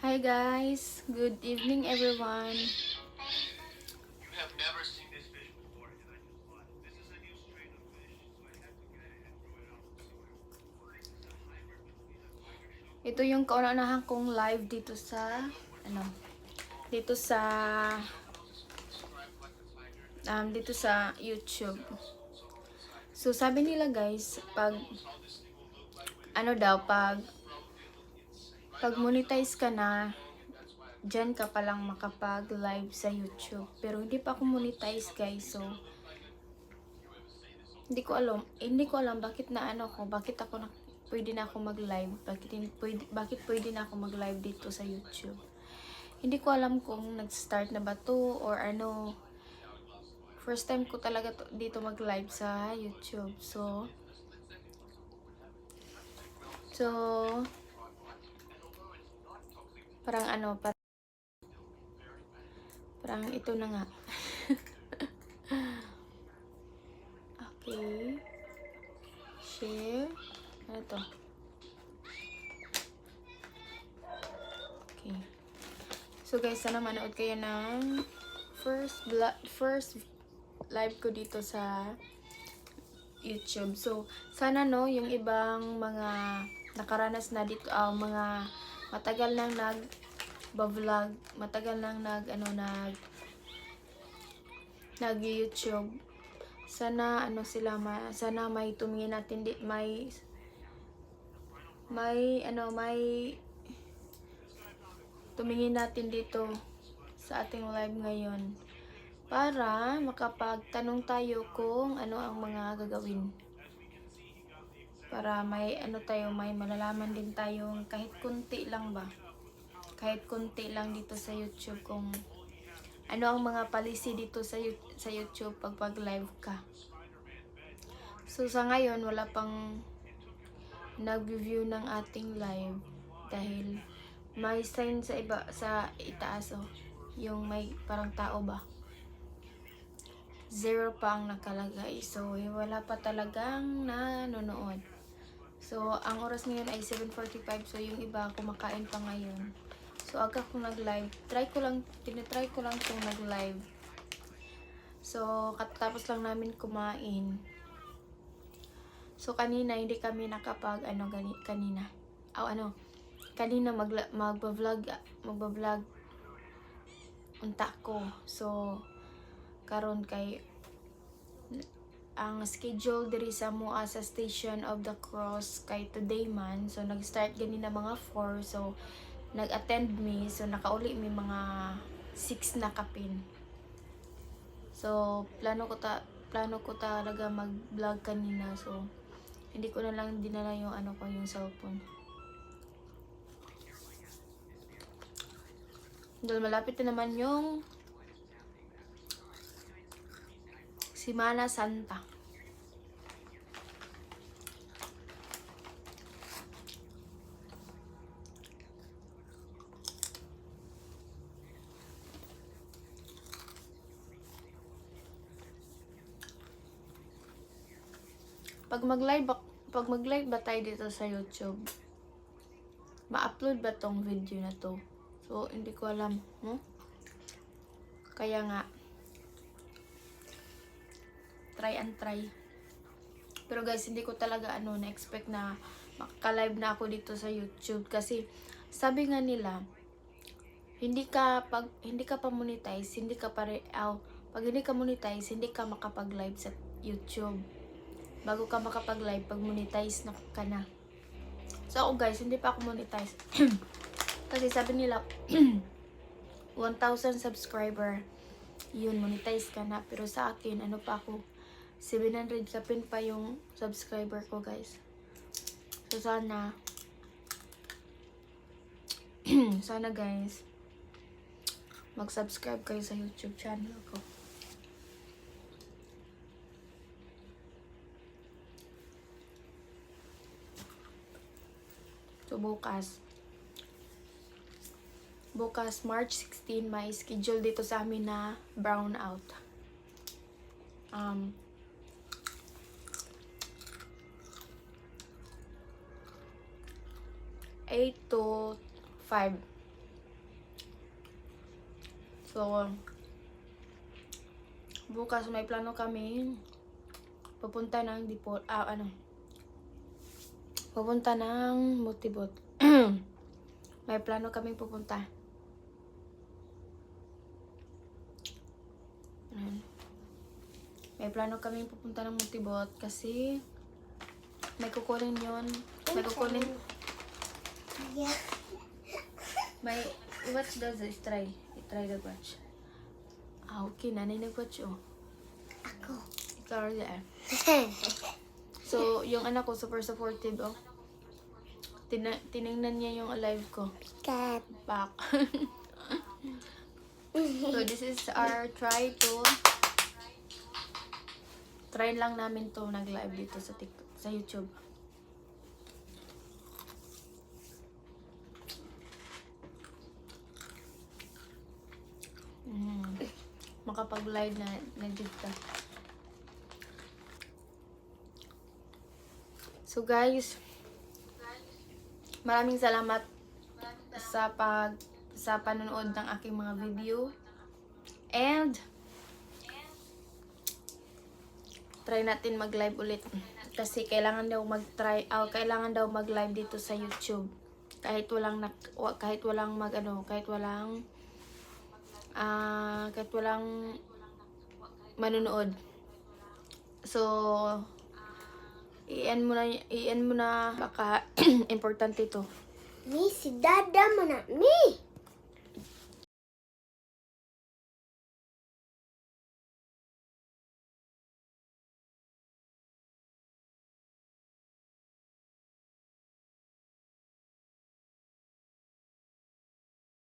Hi guys, good evening everyone. You have never seen this fish before, and I it. This is a new strain of fish, so I had to get it and throw it out to see what it was. This is a hybrid between a tiger shark Ito yung kaunahan kong live dito sa ano dito sa um, dito sa YouTube. So sabi nila guys, pag ano daw pag pag monetize ka na Diyan ka palang makapag-live sa YouTube. Pero hindi pa ako monetize guys. So, hindi ko alam. eh, hindi ko alam bakit na ano ko. Bakit ako na, pwede na ako mag-live. Bakit, pwede, bakit pwede na ako mag-live dito sa YouTube. Hindi ko alam kung nag-start na ba to or ano. First time ko talaga to, dito mag-live sa YouTube. So, so, parang ano, parang Parang ito na nga. okay. Share. Ano to? Okay. So guys, sana manood kayo ng first bla- first live ko dito sa YouTube. So, sana no, yung ibang mga nakaranas na dito, ah, mga matagal nang nag vlog matagal nang nag ano nag nag YouTube sana ano sila ma, sana may tumingin natin di, may may ano may tumingin natin dito sa ating live ngayon. Para makapagtanong tayo kung ano ang mga gagawin para may ano tayo may malalaman din tayong kahit kunti lang ba kahit konti lang dito sa YouTube kung ano ang mga policy dito sa sa YouTube pag pag live ka. So sa ngayon wala pang nag-review ng ating live dahil may sign sa iba sa itaas oh, yung may parang tao ba. Zero pa ang nakalagay. So wala pa talagang nanonood. So ang oras ngayon ay 7:45 so yung iba kumakain pa ngayon. So, aga kong nag-live. Try ko lang, tinitry ko lang kung nag-live. So, katapos lang namin kumain. So, kanina, hindi kami nakapag, ano, gani, kanina. O, ano, kanina mag, magba-vlog, magba-vlog unta ko. So, karon kay ang schedule diri sa mua sa Station of the Cross kay today man. So, nag-start ganina mga 4. So, nag-attend me. So, nakauli mi mga 6 na kapin. So, plano ko ta plano ko talaga mag-vlog kanina. So, hindi ko na lang dinala yung ano ko, yung cellphone. Dahil malapit na naman yung Simana Santa. Pag mag-live pag mag-live ba tayo dito sa YouTube, ma-upload ba tong video na to? So, hindi ko alam, no? Kaya nga, try and try. Pero guys, hindi ko talaga ano na-expect na makaka-live na ako dito sa YouTube kasi sabi nga nila, hindi ka pag hindi ka pa monetize, hindi ka pa aw, pag hindi ka monetize, hindi ka makapag-live sa YouTube. Bago ka makapag-live, pag monetize na ka na. So ako guys, hindi pa ako monetize. kasi sabi nila 1,000 subscriber yun, monetize ka na. Pero sa akin, ano pa ako, 700 kapin pa yung subscriber ko, guys. So, sana, sana guys, mag-subscribe kayo sa YouTube channel ko. Bukas, bukas March 16 may schedule dito sa amin na brown out. Um, eight to 5. So, bukas may plano kami pupunta ng dipol, ah, ano, pupunta ng multibot. may plano kami pupunta. May plano kami pupunta ng multibot kasi may kukunin yun. May kukunin, Yeah. may, watch does this, try. Try the watch. Ah, okay, nanay nag-watch oh. Ako. Ikaw rin eh. So, yung anak ko super supportive oh. Tina- tiningnan niya yung alive ko. Kat. Back. so, this is our try to try lang namin to nag-live dito sa TikTok, sa YouTube. Mm. Makapag-live na, na dito. So guys, maraming salamat sa pag sa panonood ng aking mga video. And try natin mag-live ulit kasi kailangan daw mag-try ah, kailangan daw mag-live dito sa YouTube. Kahit walang kahit walang mag ano, kahit walang ah kahit walang manonood. So, i-end mo na, i-end mo na, baka importante to. Mi, si Dada mo na. Mi!